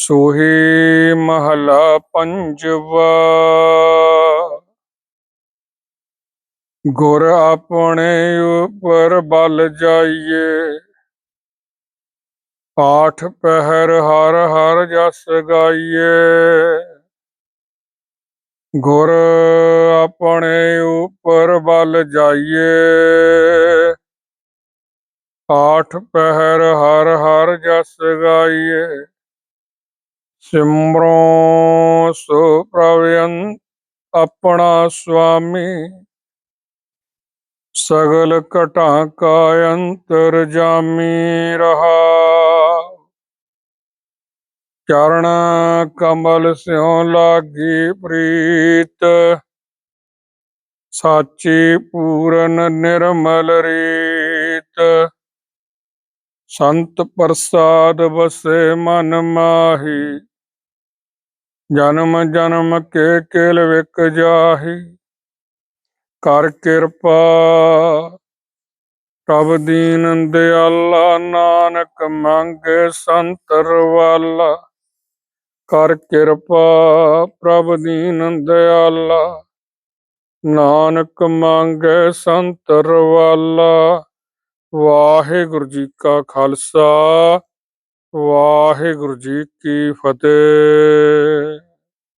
ਸੋਹੀ ਮਹਲਾ ਪੰਜਵਾ। ਗੁਰ ਆਪਣੇ ਉਪਰ ਬਲ ਜਾਈਏ। ਆਠ ਪਹਿਰ ਹਰ ਹਰ ਜਸ ਗਾਈਏ। ਗੁਰ ਆਪਣੇ ਉਪਰ ਬਲ ਜਾਈਏ। ਆਠ ਪਹਿਰ ਹਰ ਹਰ ਜਸ ਗਾਈਏ। ਸਿਮਰੋ ਸੋ ਪ੍ਰਭ ਆਪਣਾ ਸੁਆਮੀ ਸਗਲ ਘਟਾਂ ਕਾ ਅੰਤਰ ਜਾਮੀ ਰਹਾ ਚਰਨ ਕਮਲ ਸਿਉ ਲਾਗੀ ਪ੍ਰੀਤ ਸਾਚੀ ਪੂਰਨ ਨਿਰਮਲ ਰੀਤ ਸੰਤ ਪ੍ਰਸਾਦ ਵਸੇ ਮਨ ਮਾਹੀ ਜਨਮ ਜਨਮ ਕੇ ਕੇਲ ਵਿਕ ਜਾਹੀ, ਕਰ ਕਿਰਪਾ। ਤਬ ਦੀਨ ਦਿਆਲਾ ਨਾਨਕ ਮੰਗੇ ਸੰਤਰ ਵਾਲਾ, ਕਰ ਕਿਰਪਾ ਪ੍ਰਭ ਦੀਨ ਦਿਆਲਾ। ਨਾਨਕ ਮੰਗੇ ਸੰਤਰ ਵਾਲਾ, ਵਾਹਿਗੁਰੂ ਜੀ ਕਾ ਖਾਲਸਾ, ਵਾਹਿਗੁਰੂ ਜੀ ਕੀ ਫਤਿਹ।